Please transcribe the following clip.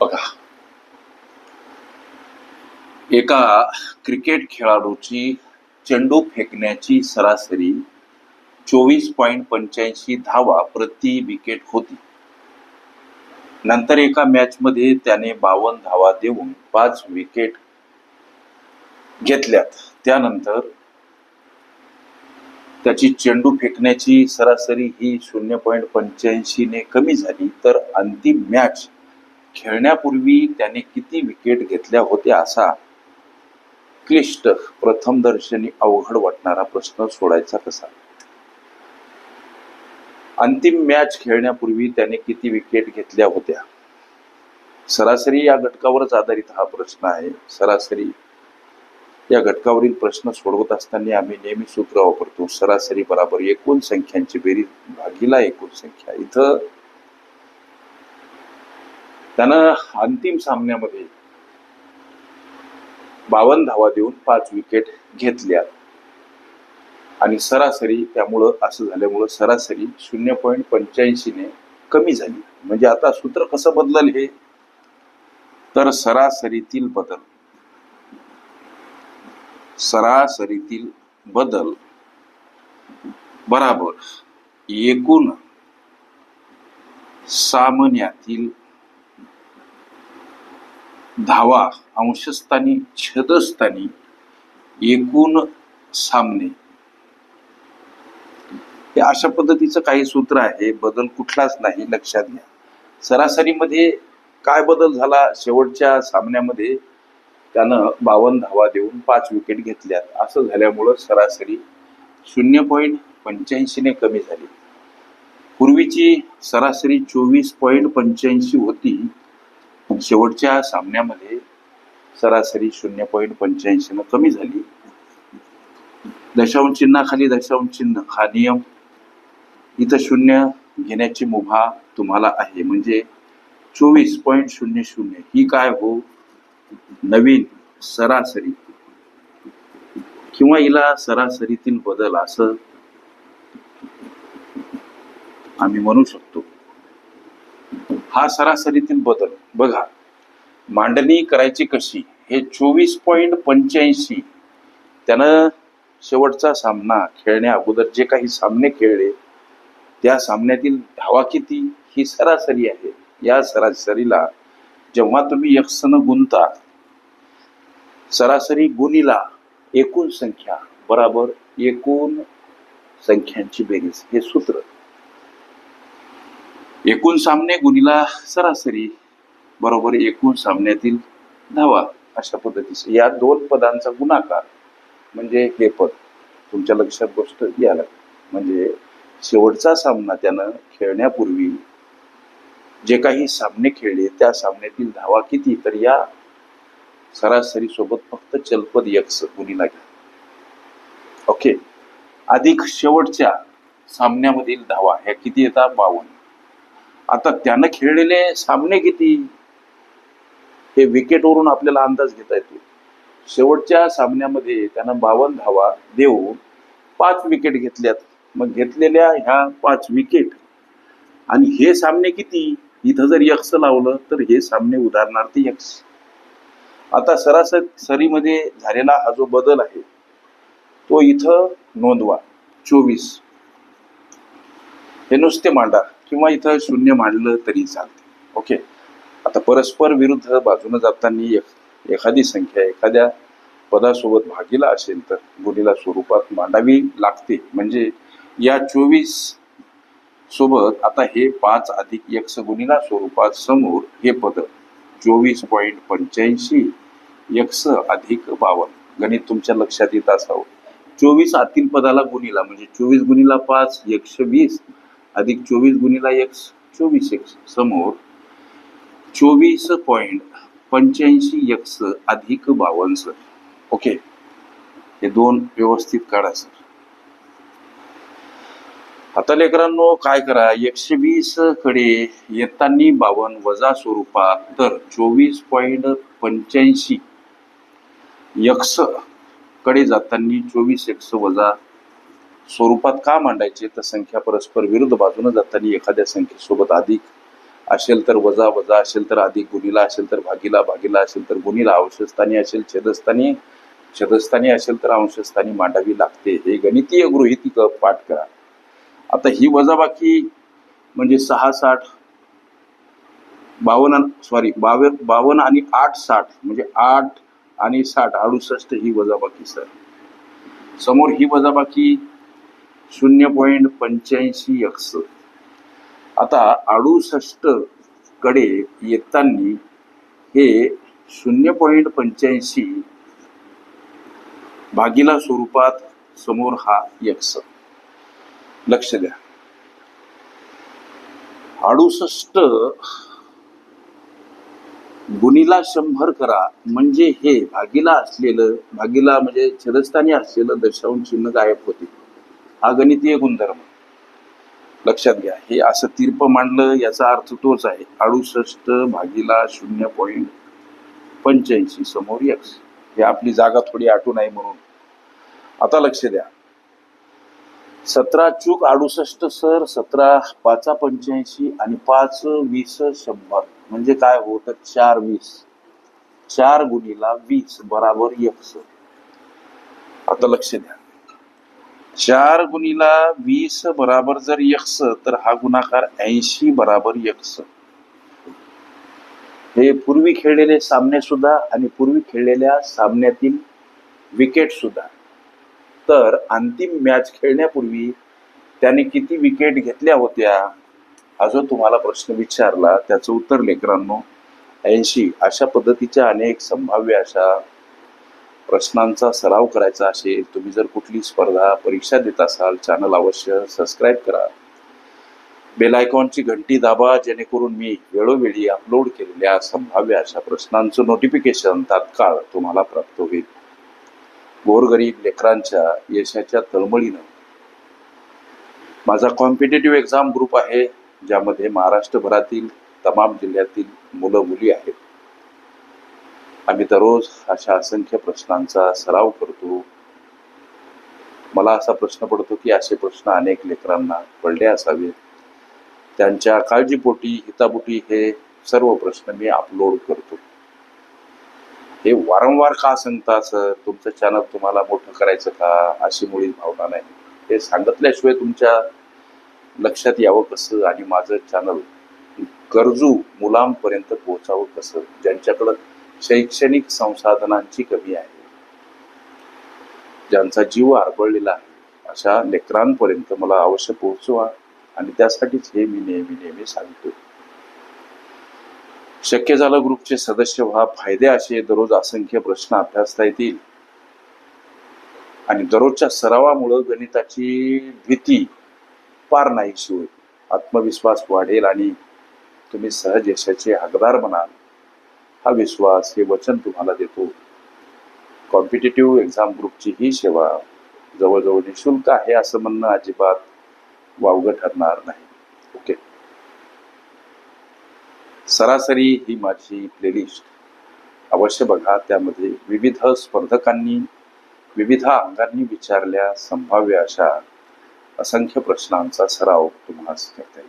बघा. एका क्रिकेट खेळाडूची चेंडू फेकण्याची सरासरी चोवीस पॉईंट पंच्याऐंशी धावा प्रति विकेट होती. नंतर एका मॅच मध्ये त्याने बावन्न धावा देऊन पाच विकेट घेतल्यात. त्यानंतर त्याची चेंडू फेकण्याची सरासरी ही शून्य पॉईंट पंच्याऐंशीने कमी झाली तर अंतिम मॅच खेळण्यापूर्वी त्याने किती विकेट घेतल्या होत्या असा क्लिष्ट प्रथमदर्शनी अवघड वाटणारा प्रश्न सोडायचा कसा? अंतिम मॅच खेळण्यापूर्वी त्याने किती विकेट घेतल्या होत्या? सरासरी या घटकावरच आधारित हा प्रश्न आहे. सरासरी या घटकावरील प्रश्न सोडवत असताना आम्ही नेहमी सूत्र वापरतो सरासरी बराबर एकूण संख्यांची बेरीज भागीला एकूण संख्या. इथं त्यानं अंतिम सामन्यामध्ये बावन्न धावा देऊन पाच विकेट घेतल्या. आणि सरासरी त्यामुळं असं झाल्यामुळं सरासरी शून्य पॉईंट पंच्याऐंशीने कमी झाली. म्हणजे आता सूत्र कसं बदलल हे? तर सरासरीतील बदल. सरासरीतील बदल बराबर एकूण सामन्यातील धावा अंशस्थानी छदस्थानी एकूण सामने. हे अशा पद्धतीचं काही सूत्र आहे बदल कुठलाच नाही लक्षात घ्या. सरासरीमध्ये काय बदल झाला? शेवटच्या सामन्यामध्ये त्यानं बावन्न धावा देऊन पाच विकेट घेतल्यात. असं झाल्यामुळं सरासरी शून्य पॉईंट पंच्याऐंशीने कमी झाली. पूर्वीची सरासरी चोवीस पॉईंट पंच्याऐंशी होती. शेवटच्या सामन्यामध्ये सरासरी शून्य पॉईंट पंच्याऐंशीनं कमी झाली. दशांश चिन्हाखाली दशांश चिन्ह हा नियम. इथं शून्य घेण्याची मुभा तुम्हाला आहे. म्हणजे चोवीस पॉईंट शून्य शून्य. ही काय हो? नवीन सरासरी. किंवा हिला सरासरीतील बदल असं आम्ही म्हणू शकतो. हा सरासरीतील बदल. बघा मांडणी करायची कशी? हे चोवीस पॉईंट पंच्याऐंशी. त्यानं शेवटचा सामना खेळण्या अगोदर जे काही सामने खेळले त्या सामन्यातील धावा किती? ही सरासरी आहे. या सरासरीला जेव्हा तुम्ही यक्षनं गुंता सरासरी गुणीला एकूण संख्या बराबर एकूण संख्यांची बेरीज. हे सूत्र. एकूण सामने गुणीला सरासरी बरोबर एकूण सामन्यातील धावा अशा पद्धतीचे. या दोन पदांचा गुणाकार म्हणजे हे पद तुमच्या लक्षात गोष्ट यायला म्हणजे शेवटचा सामना त्यानं खेळण्यापूर्वी जे काही सामने खेळले त्या सामन्यातील धावा किती? तर या सरासरी सोबत फक्त चलपद यक्स गुणीला घ्या. ओके? अधिक शेवटच्या सामन्यामधील धावा ह्या किती येतात? बावन्न. आता त्यानं खेळलेले सामने किती? हे विकेटवरून आपल्याला अंदाज घेता येतो. शेवटच्या सामन्यामध्ये त्यानं बावन्न धावा देऊन पाच विकेट घेतल्यात. मग घेतलेल्या ह्या पाच विकेट आणि हे सामने किती? इथं जर यक्ष लावलं तर हे सामने उदाहरणार्थ यक्ष. आता सरासरीमध्ये झालेला हा जो बदल आहे तो इथं नोंदवा. चोवीस. हे नुसते मांडा. किंवा इथं शून्य मांडलं तरी चालते ओके आता परस्पर विरुद्ध बाजूनं जाताना एक एखादी संख्या एखाद्या पदासोबत भागीला असेल तर गुणीला स्वरूपात मांडावी लागते. म्हणजे या चोवीस सोबत आता हे पाच अधिक यक्ष गुणीला स्वरूपात समोर हे पद चोवीस पॉईंट पंच्याऐंशी यक्ष अधिक बावन्न गणित तुमच्या लक्षात येत असावं. चोवीस आतील पदाला गुणीला म्हणजे चोवीस गुणीला पाच एकशे वीस अधिक चोवीस गुणीला एक्स चोवीस एक्स समोर चोवीस पॉईंट पंच्याऐंशी एक्स अधिक बावन्न सर. ओके. हे दोन व्यवस्थित काढा सर. आता लेकरांनो काय करा? एकशे वीसकडे येताना बावन्न वजा स्वरूपात तर चोवीस पॉईंट पंच्याऐंशी यक्सकडे जाताना चोवीस एक्स वजा स्वरूपात का मांडायचे? तर संख्या परस्पर विरुद्ध बाजूने जाताना एखाद्या संख्येसोबत अधिक असेल तर वजा वजा असेल तर अधिक गुणीला असेल तर भागीला भागीला असेल तर गुणीला अंशस्थानी असेल छेदस्थानी छेदस्थानी असेल तर अंशस्थानी मांडावी लागते. हे गणितीय गृहितिक पाठ करा. आता ही वजाबाकी म्हणजे सहा साठ बावन्न सॉरी बावन बावन्न आणि आठ साठ म्हणजे आठ आणि साठ अडुसष्ट ही वजाबाकी सर समोर ही वजाबाकी शून्य पॉईंट पंच्याऐंशी एक्स. आता अडुसष्टकडे येताना हे शून्य पॉईंट पंच्याऐंशी भागीला स्वरूपात समोर हा यक्स लक्ष द्या. अडुसष्ट गुणीला शंभर करा म्हणजे हे भागीला असलेलं भागीला म्हणजे छेदस्थानी असलेलं दशांश चिन्ह गायब होते. हा गणितीय गुणधर्म. लक्षात घ्या हे असं तीर्प मांडलं याचा अर्थ तोच आहे. अडुसष्ट भागीला शून्य पॉईंट पंच्याऐंशी समोर यक्स हे आपली जागा थोडी आटून आहे म्हणून. आता लक्ष द्या. सतरा चूक अडुसष्ट सर सतरा पाचा पंच्याऐंशी आणि पाच वीस शंभर. म्हणजे काय होतं? चार वीस. चार गुणीला वीस बराबर यक्स आता लक्ष द्या. चार गुणीला वीस बराबर जर यक्स तर हा गुणाकार ऐंशी बराबर यक्स. हे पूर्वी खेळलेले सामने सुद्धा आणि पूर्वी खेळलेल्या सामन्यातील विकेट सुद्धा. तर अंतिम मॅच खेळण्यापूर्वी त्याने किती विकेट घेतल्या होत्या? हा जो तुम्हाला प्रश्न विचारला त्याचं उत्तर लेकरांनो ऐंशी. अशा पद्धतीच्या अनेक संभाव्य अशा प्रश्नांचा सराव करायचा असेल तुम्ही जर कुठली स्पर्धा परीक्षा देत असाल चॅनल अवश्य सबस्क्राईब करा. बेल आयकॉनची घंटी दाबा जेणेकरून मी वेळोवेळी अपलोड केलेल्या संभाव्य अशा प्रश्नांचं नोटिफिकेशन तात्काळ तुम्हाला प्राप्त होईल. गोरगरीब लेकरांच्या यशाच्या तळमळीनं. माझा कॉम्पिटेटिव्ह एक्झाम ग्रुप आहे ज्यामध्ये महाराष्ट्रभरातील तमाम जिल्ह्यातील मुलं मुली आहेत. आम्ही दररोज अशा असंख्य प्रश्नांचा सराव करतो. मला असा प्रश्न पडतो की असे प्रश्न अनेक लेकरांना पडले असावेत. त्यांच्या काळजीपोटी हितापोटी हे सर्व प्रश्न मी अपलोड करतो. हे वारंवार का सांगता सर? तुमचं चॅनल तुम्हाला मोठं करायचं का? अशी मुळी भावना नाही. हे सांगितल्याशिवाय तुमच्या लक्षात यावं कसं? आणि माझं चॅनल गरजू मुलांपर्यंत पोहोचावं कसं? ज्यांच्याकडं शैक्षणिक संसाधनांची कमी आहे. ज्यांचा जीव आरबळलेला आहे अशा लेकरांपर्यंत मला अवश्य पोहोचवा आणि त्यासाठीच हे मी नेहमी नेहमी सांगतो. शक्य झालं ग्रुपचे सदस्य व्हा फायदे असे दररोज असंख्य प्रश्न अभ्यासता येतील. आणि दररोजच्या सरावामुळं गणिताची भीती पार नाहीशी होईल. आत्मविश्वास वाढेल आणि तुम्ही सहज यशाचे हकदार बनाल. हा विश्वास हे वचन तुम्हाला देतो. कॉम्पिटेटिव्ह एक्झाम ग्रुपची ही सेवा जवळजवळ निशुल्क आहे असं म्हणणं अजिबात वावगं ठरणार नाही. ओके सरासरी ही माझी प्लेलिस्ट अवश्य बघा त्यामध्ये विविध स्पर्धकांनी विविध अंगांनी विचारल्या संभाव्य अशा असंख्य प्रश्नांचा सराव तुम्हाला करता येईल.